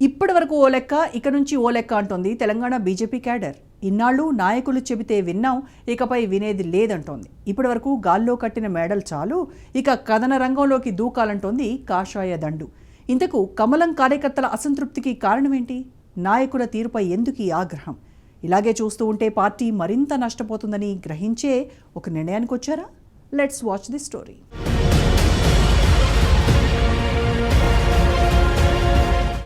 ఇప్పటి వరకు ఓ లెక్క ఇక నుంచి ఓ లెక్క అంటోంది తెలంగాణ బీజేపీ క్యాడర్. ఇన్నాళ్ళు నాయకులు చెబితే విన్నాం ఇకపై వినేది లేదంటోంది. ఇప్పటి వరకు గాల్లో కట్టిన మేడలు చాలు ఇక కథన రంగంలోకి దూకాలంటోంది కాషాయ దండు. ఇంతకు కమలం కార్యకర్తల అసంతృప్తికి కారణమేంటి? నాయకుల తీరుపై ఎందుకు ఈ ఆగ్రహం? ఇలాగే చూస్తూ ఉంటే పార్టీ మరింత నష్టపోతుందని గ్రహించే ఒక నిర్ణయానికి వచ్చారా లెట్స్ వాచ్ ది స్టోరీ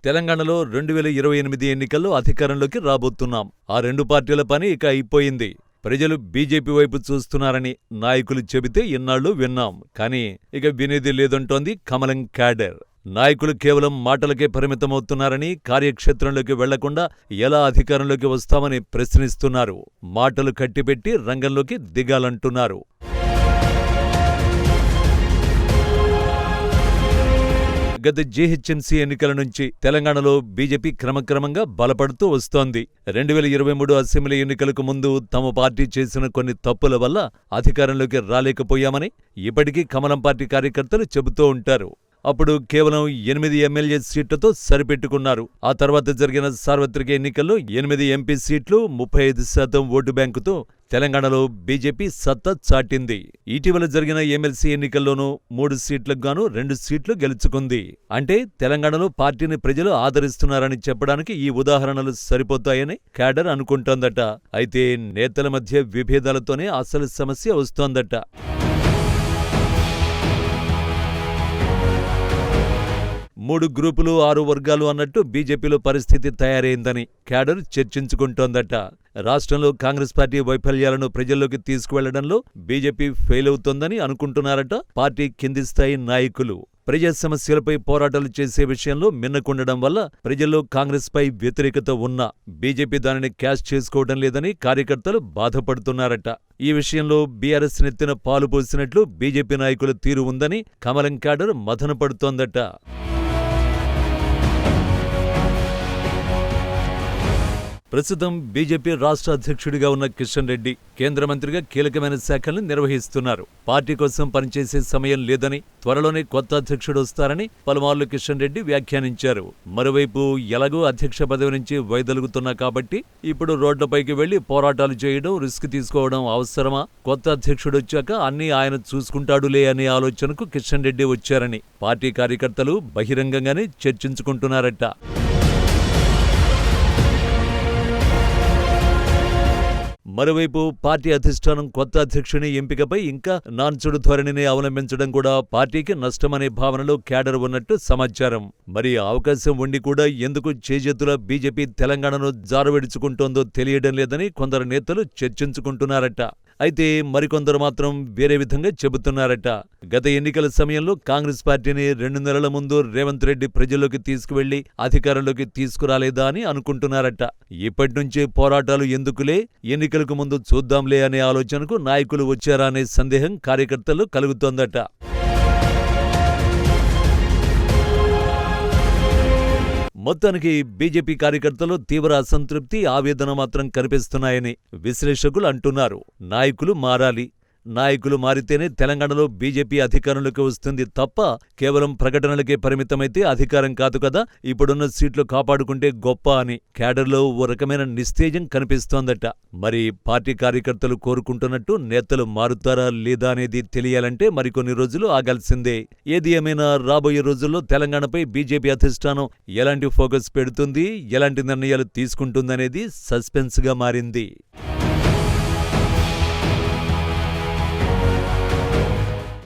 తెలంగాణలో రెండు వేల ఇరవై ఎనిమిది ఎన్నికల్లో అధికారంలోకి రాబోతున్నాం. ఆ రెండు పార్టీల పని ఇక అయిపోయింది. ప్రజలు బీజేపీ వైపు చూస్తున్నారని నాయకులు చెబితే ఇన్నాళ్ళు విన్నాం. కానీ ఇక వినేది లేదంటోంది కమలం క్యాడర్. నాయకులు కేవలం మాటలకే పరిమితమవుతున్నారని కార్యక్షేత్రంలోకి వెళ్ళకుండా ఎలా అధికారంలోకి వస్తామని ప్రశ్నిస్తున్నారు. మాటలు కట్టిపెట్టి రంగంలోకి దిగాలంటున్నారు. గత జీహెచ్ఎంసీ ఎన్నికల నుంచి తెలంగాణలో బీజేపీ క్రమక్రమంగా బలపడుతూ వస్తోంది. రెండు వేల ఇరవై మూడు అసెంబ్లీ ఎన్నికలకు ముందు తమ పార్టీ చేసిన కొన్ని తప్పుల వల్ల అధికారంలోకి రాలేకపోయామని ఇప్పటికీ కమలం పార్టీ కార్యకర్తలు చెబుతూ ఉంటారు. అప్పుడు కేవలం ఎనిమిది ఎమ్మెల్యే సీట్లతో సరిపెట్టుకున్నారు. ఆ తర్వాత జరిగిన సార్వత్రిక ఎన్నికల్లో ఎనిమిది ఎంపీ సీట్లు ముప్పై ఐదు శాతం ఓటు బ్యాంకుతో తెలంగాణలో బీజేపీ సత్తా చాటింది. ఇటీవల జరిగిన ఎమ్మెల్సీ ఎన్నికల్లోనూ మూడు సీట్లకు గాను రెండు సీట్లు గెలుచుకుంది. అంటే తెలంగాణలో పార్టీని ప్రజలు ఆదరిస్తున్నారని చెప్పడానికి ఈ ఉదాహరణలు సరిపోతాయని క్యాడర్ అనుకుంటోందట. అయితే నేతల మధ్య విభేదాలతోనే అసలు సమస్య వస్తోందట. మూడు గ్రూపులు ఆరు వర్గాలు అన్నట్టు బీజేపీలో పరిస్థితి తయారైందని క్యాడర్ చర్చించుకుంటోందట. రాష్ట్రంలో కాంగ్రెస్ పార్టీ వైఫల్యాలను ప్రజల్లోకి తీసుకువెళ్ళడంలో బీజేపీ ఫెయిల్ అవుతోందని అనుకుంటున్నారట పార్టీ కింది స్థాయి నాయకులు. ప్రజా సమస్యలపై పోరాటాలు చేసే విషయంలో మిన్నకుండడం వల్ల ప్రజల్లో కాంగ్రెస్పై వ్యతిరేకత ఉన్నా బీజేపీ దానిని క్యాష్ చేసుకోవడం లేదని కార్యకర్తలు బాధపడుతున్నారట. ఈ విషయంలో బీఆర్ఎస్ నెత్తిన పాలు పోసినట్లు బీజేపీ నాయకుల తీరు ఉందని కమలం క్యాడర్ మథనపడుతోందట. ప్రస్తుతం బీజేపీ రాష్ట్ర అధ్యక్షుడిగా ఉన్న కిషన్ రెడ్డి కేంద్ర మంత్రిగా కీలకమైన శాఖల్ని నిర్వహిస్తున్నారు. పార్టీ కోసం పనిచేసే సమయం లేదని త్వరలోనే కొత్త అధ్యక్షుడు వస్తారని పలుమార్లు కిషన్ రెడ్డి వ్యాఖ్యానించారు. మరోవైపు ఎలాగో అధ్యక్ష పదవి నుంచి వైదొలుగుతున్నా కాబట్టి ఇప్పుడు రోడ్లపైకి వెళ్ళి పోరాటాలు చేయడం రిస్క్ తీసుకోవడం అవసరమా? కొత్త అధ్యక్షుడు వచ్చాక అన్ని ఆయన చూసుకుంటాడులే అనే ఆలోచనకు కిషన్ రెడ్డి వచ్చారని పార్టీ కార్యకర్తలు బహిరంగంగానే చర్చించుకుంటున్నారట. మరోవైపు పార్టీ అధిష్టానం కొత్త అధ్యక్షుని ఎంపికపై ఇంకా నాన్చుడు ధోరణిని అవలంబించడం కూడా పార్టీకి నష్టమనే భావనలో క్యాడర్ ఉన్నట్టు సమాచారం. మరి అవకాశం ఉండి కూడా ఎందుకు చేజెత్తుల బీజేపీ తెలంగాణను జారవిడుచుకుంటోందో తెలియడం లేదని కొందరు నేతలు చర్చించుకుంటున్నారట. అయితే మరికొందరు మాత్రం వేరే విధంగా చెబుతున్నారట. గత ఎన్నికల సమయంలో కాంగ్రెస్ పార్టీని రెండు నెలల ముందు రేవంత్ రెడ్డి ప్రజల్లోకి తీసుకువెళ్ళి అధికారంలోకి తీసుకురాలేదా అని అనుకుంటున్నారట. ఇప్పటి నుంచే పోరాటాలు ఎందుకులే? ఎన్నికలకు ముందు చూద్దాంలే అనే ఆలోచనకు నాయకులు వచ్చారా అనే సందేహం కార్యకర్తలు కలుగుతోందట. మొత్తానికి బీజేపీ కార్యకర్తలు తీవ్ర అసంతృప్తి ఆవేదన మాత్రం కనిపిస్తున్నాయని విశ్లేషకులు అంటున్నారు. నాయకులు మారాలి. నాయకులు మారితేనే తెలంగాణలో బీజేపీ అధికారంలోకి వస్తుంది తప్ప కేవలం ప్రకటనలకే పరిమితమైతే అధికారం కాదు కదా. ఇప్పుడున్న సీట్లు కాపాడుకుంటే గొప్ప అని క్యాడర్లో ఓ రకమైన నిస్తేజం కనిపిస్తోందట. మరి పార్టీ కార్యకర్తలు కోరుకుంటున్నట్టు నేతలు మారుతారా లేదా అనేది తెలియాలంటే మరికొన్ని రోజులు ఆగాల్సిందే. ఏది ఏమైనా రాబోయే రోజుల్లో తెలంగాణపై బీజేపీ అధిష్టానం ఎలాంటి ఫోకస్ పెడుతుంది ఎలాంటి నిర్ణయాలు తీసుకుంటుందనేది సస్పెన్స్గా మారింది.